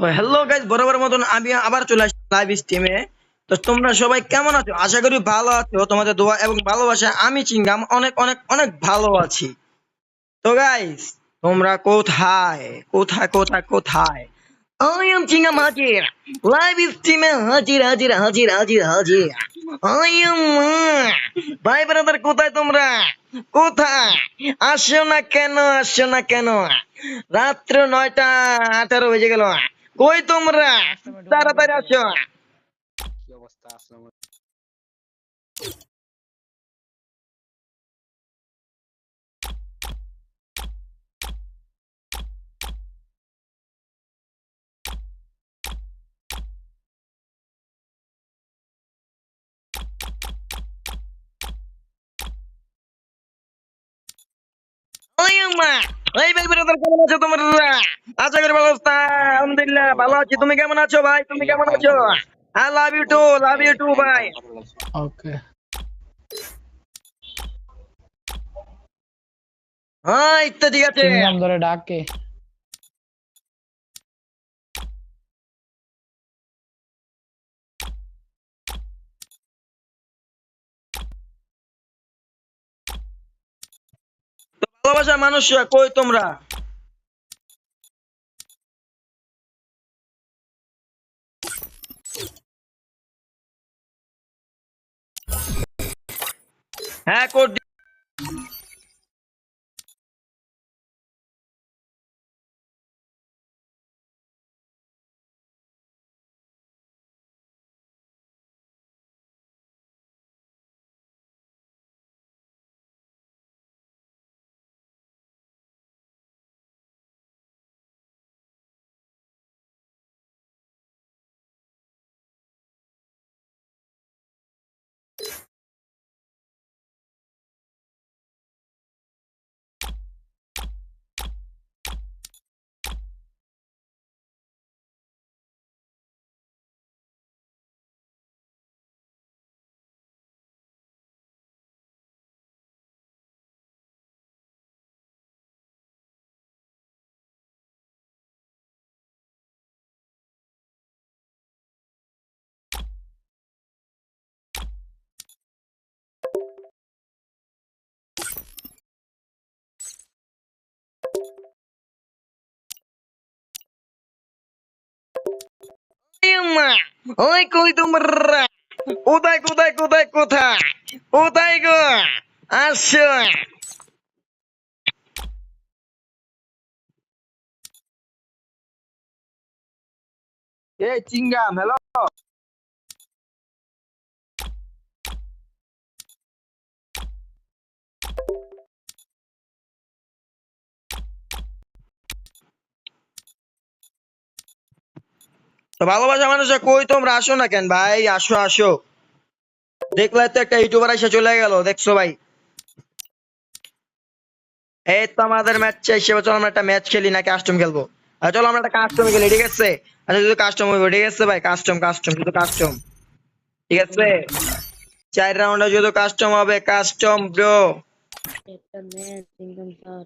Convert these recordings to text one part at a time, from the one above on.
তো hello guys বরাবর মতন আমি আবার চলে লাইভ স্ট্রিমে তো তোমরা সবাই কেমন আছো? আশা করি ভালো আছো। তোমাদের দোয়া এবং ভালোবাসা আমি অনেক অনেক অনেক ভালো আছি। তো গাইজ তোমরা কোথায়? কোথায় কোথায় কোথায়? I am চিংগাম হাজির লাইভ স্ট্রিমে হাজির হাজির হাজির হাজির হাজির। I am ভাই ব্রাদার কোথায় তোমরা? কোথায়? আসো না কেন, আসো না কেন? রাত্র নয়টা আঠারো বেজে গেল। কই তোমরা তাড়াতাড়ি আসো। কি অবস্থা আসসালামু ওই আম্মা ওই ভাই ব্রাদার কেমন আছো তোমরা? আশা করি ভালো আছো। আলহামদুলিল্লাহ ভালো আছি। তুমি কেমন আছো ভাই? তুমি কেমন আছো? I love you too love you too ভাই। ওকে হ্যাঁ ইত্যাদি আছে। নাম ধরে ডাকে। ভালোবাসা মানুষ কই তোমরা? হ্যাঁ কোড ওই কই তোমরা? কোথায় কোথায় কোথায় কোথায়? কোথায় গো? আসো। এই চিংগাম হ্যালো তো ভালোবাসা মানুষ কই তোমরা? আসো না কেন ভাই? আসো আসো। দেখলে তো একটা ইউটিউবার এসে চলে গেল, দেখছ ভাই? এই তো আমাদের ম্যাচ হিসেবে চলো আমরা একটা ম্যাচ খেলি না কাস্টম খেলব? চলো আমরা একটা কাস্টম খেলি, ঠিক আছে? আচ্ছা শুধু কাস্টম হইব ঠিক আছে ভাই? কাস্টম কাস্টম শুধু কাস্টম ঠিক আছে? চার রাউন্ডে শুধু কাস্টম হবে কাস্টম ব্রো একটা ম্যাচ সিঙ্গম স্যার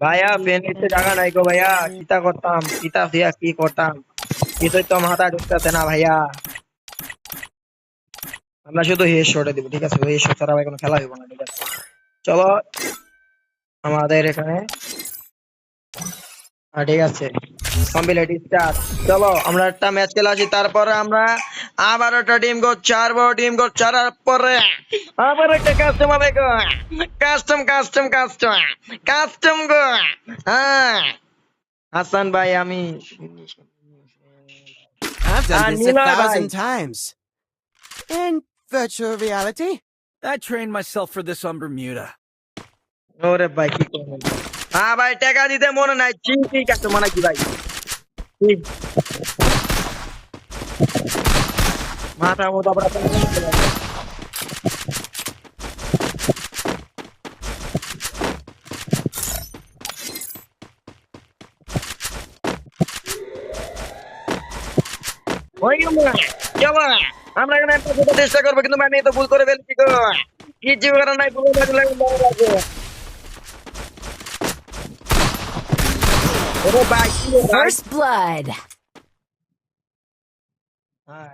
ভাইয়া ফ্যান জায়গা নাই গো ভাইয়া কিতা করতাম কিতা দিয়া কি করতাম? কিছুই তো মাথা ঢুকতেছে না ভাইয়া। আমরা শুধু হেস শটে দিব ঠিক আছে? হেস শট ছাড়া ভাই কোনো খেলা হইব না ঠিক আছে? চলো আমাদের এখানে। ঠিক আছে। কমপ্লিট চলো আমরা একটা ম্যাচ খেলা আছি তারপরে আমরা আবার একটা টিম গো চার বড় টিম গো চারার পরে আবার একটা কাস্টম হবে go custom custom custom custom go হ্যাঁ হাসান ভাই আমি I've done this a thousand times. In virtual reality. I trained myself for this on Bermuda. ওরে ভাই কি করবেন হ্যাঁ ভাই টাকা দিতে মনে নাই ঠিক আছে মনে কি ভাই? মাথা মতো আবার আমরা এখানে একটা চেষ্টা করব, কিন্তু আমি তো ভুল করে ফেলছি কিছু করার নাই, ভুল লাগলে Little back. First blood. All right.